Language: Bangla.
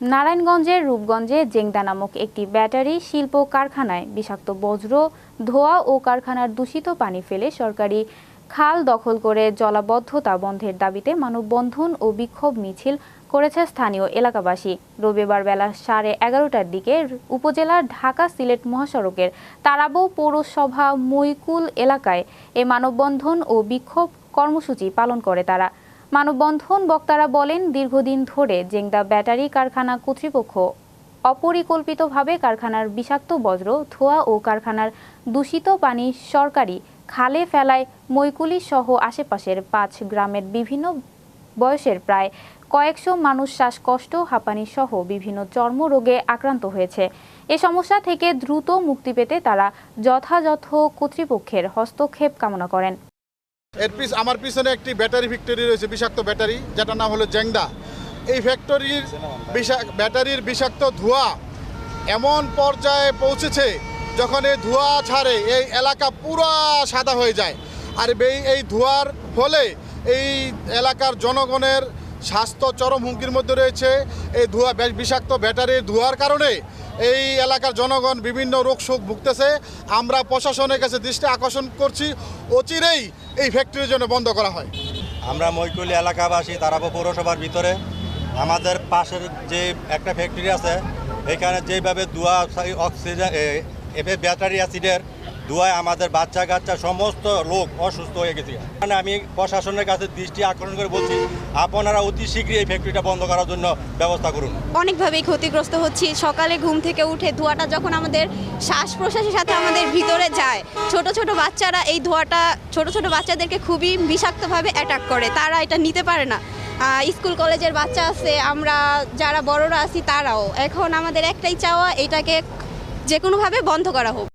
নারায়ণগঞ্জের রূপগঞ্জে জেংদা নামক একটি ব্যাটারি, শিল্প কারখানায় বিষাক্ত বজ্র, ধোয়া ও কারখানার দূষিত পানি ফেলে সরকারি খাল দখল করে জলাবদ্ধতা বন্ধের দাবিতে মানববন্ধন ও বিক্ষোভ মিছিল করেছে স্থানীয় এলাকাবাসী। রবিবার বেলা সাড়ে এগারোটার দিকে উপজেলার ঢাকা সিলেট মহাসড়কের তারাবো পৌরসভা মৈকুল এলাকায় এ মানববন্ধন ও বিক্ষোভ কর্মসূচি পালন করে তারা। মানববন্ধন বক্তারা বলেন, দীর্ঘদিন ধরে জেংদা ব্যাটারি কারখানা কর্তৃপক্ষ অপরিকল্পিতভাবে কারখানার বিষাক্ত বজ্র, ধোঁয়া ও কারখানার দূষিত পানি সরকারি খালে ফেলায় মৈকুলি সহ আশেপাশের পাঁচ গ্রামের বিভিন্ন বয়সের প্রায় কয়েকশো মানুষ শ্বাসকষ্ট, হাঁপানি সহ বিভিন্ন চর্মরোগে আক্রান্ত হয়েছে। এ সমস্যা থেকে দ্রুত মুক্তি পেতে তারা যথাযথ কর্তৃপক্ষের হস্তক্ষেপ কামনা করেন। এর পিছ আমার পিছনে একটি ব্যাটারি ফ্যাক্টরি রয়েছে, বিষাক্ত ব্যাটারি, যেটার নাম হলো জেংদা এই ফ্যাক্টরির ব্যাটারির বিষাক্ত ধোঁয়া এমন পর্যায়ে পৌঁছেছে যখন এই ধোঁয়া ছাড়ে, এই এলাকা পুরা সাদা হয়ে যায়। আর এই এই ধোঁয়ার ফলে এই এলাকার জনগণের স্বাস্থ্য চরম হুমকির মধ্যে রয়েছে। এই ধোঁয়া বিষাক্ত ব্যাটারির ধোঁয়ার কারণে এই এলাকার জনগণ বিভিন্ন রোগ শোক ভুগতেছে। আমরা প্রশাসনের কাছে দৃষ্টি আকর্ষণ করছি। অচিরেই এই ফ্যাক্টরির জন্য বন্ধ করা হয়। আমরা মৈকুলি এলাকাবাসী তারাপো পৌরসভার ভিতরে, আমাদের পাশের যে একটা ফ্যাক্টরি আছে, এখানে যেভাবে দুয়া অক্সিজেন ব্যাটারি অ্যাসিডের ধোঁয়ায় আমাদের বাচ্চা কাচ্চা সমস্ত লোক অসুস্থ হয়ে গেছে। মানে আমি প্রশাসনের কাছে দৃষ্টি আকর্ষণ করে বলছি, আপনারা অতি শীঘ্রই এই ফ্যাক্টরিটা বন্ধ করার জন্য ব্যবস্থা করুন। অনেকভাবেই ক্ষতিগ্রস্ত হচ্ছি। সকালে ঘুম থেকে উঠে ধোঁয়াটা যখন আমাদের শ্বাস প্রশ্বাসের সাথে আমাদের ভিতরে যায়, ছোট ছোট বাচ্চারা এই ধোঁয়াটা ছোট ছোট বাচ্চাদেরকে খুবই বিষাক্তভাবে অ্যাটাক করে। তারা এটা নিতে পারে না। স্কুল কলেজের বাচ্চা আছে, আমরা যারা বড়রা আছি তারাও। এখন আমাদের একটাই চাওয়া, এটাকে যে কোনোভাবে বন্ধ করা হোক।